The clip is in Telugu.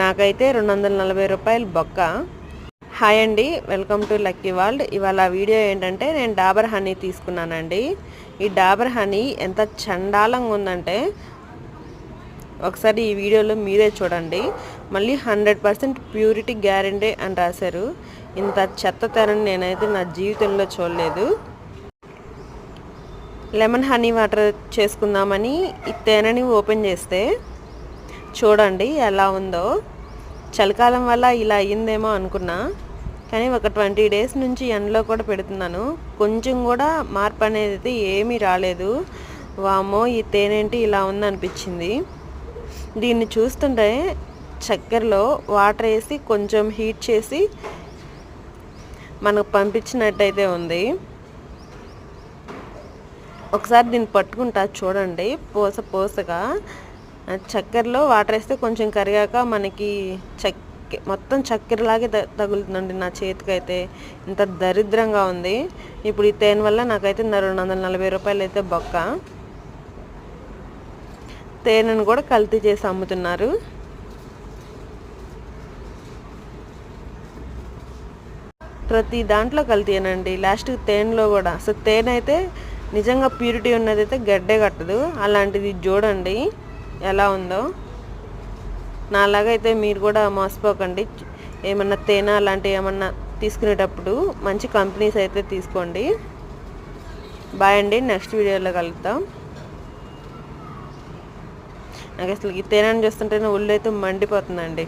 నాకైతే రెండు వందల నలభై రూపాయలు బొక్క. హాయ్ అండి వెల్కమ్ టు లక్కీ వరల్డ్. ఇవాళ వీడియో ఏంటంటే నేను డాబర్ హనీ తీసుకున్నానండి. ఈ డాబర్ హనీ ఎంత చండాలంగా ఉందంటే ఒకసారి ఈ వీడియోలో మీరే చూడండి. మళ్ళీ హండ్రెడ్ పర్సెంట్ ప్యూరిటీ గ్యారంటీ అని రాశారు. ఇంత చెత్త తెరని నేనైతే నా జీవితంలో చూడలేదు. లెమన్ హనీ వాటర్ చేసుకుందామని ఈ తేనెని ఓపెన్ చేస్తే చూడండి ఎలా ఉందో. చలికాలం వల్ల ఇలా అయ్యిందేమో అనుకున్నా. కానీ ఒక ట్వంటీ డేస్ నుంచి ఎండలో కూడా పెడుతున్నాను. కొంచెం కూడా మార్పు అనేది అయితే ఏమీ రాలేదు. వామో ఈ తేనేంటి ఇలా ఉందనిపించింది. దీన్ని చూస్తుంటే చక్కెరలో వాటర్ వేసి కొంచెం హీట్ చేసి మనకు పంపించినట్టయితే ఉంది. ఒకసారి దీన్ని పట్టుకుంటా చూడండి. పోస పోసగా చక్కెరలో వాటర్ వేస్తే కొంచెం కరిగాక మనకి చక్కె మొత్తం చక్కెరలాగే తగులుతుందండి నా చేతికైతే. ఇంత దరిద్రంగా ఉంది. ఇప్పుడు ఈ తేనె వల్ల నాకైతే రెండు వందల నలభై రూపాయలు అయితే బొక్క. తేనెను కూడా కల్తీ చేసి అమ్ముతున్నారు. ప్రతి దాంట్లో కల్తీనండి లాస్ట్ తేనెలో కూడా. అసలు తేనె అయితే నిజంగా ప్యూరిటీ ఉన్నదైతే గడ్డే కట్టదు. అలాంటిది చూడండి. ఎలా ఉందో. నాలాగైతే మీరు కూడా మోసపోకండి. ఏమన్నా తేనె అలాంటివి ఏమన్నా తీసుకునేటప్పుడు మంచి కంపెనీస్ అయితే తీసుకోండి. బాయ్ అండి నెక్స్ట్ వీడియోలో కలుద్దాం. నాకు అసలు ఈ తేనెను చూస్తుంటేనే ఒళ్ళు అయితే మండిపోతుందండి.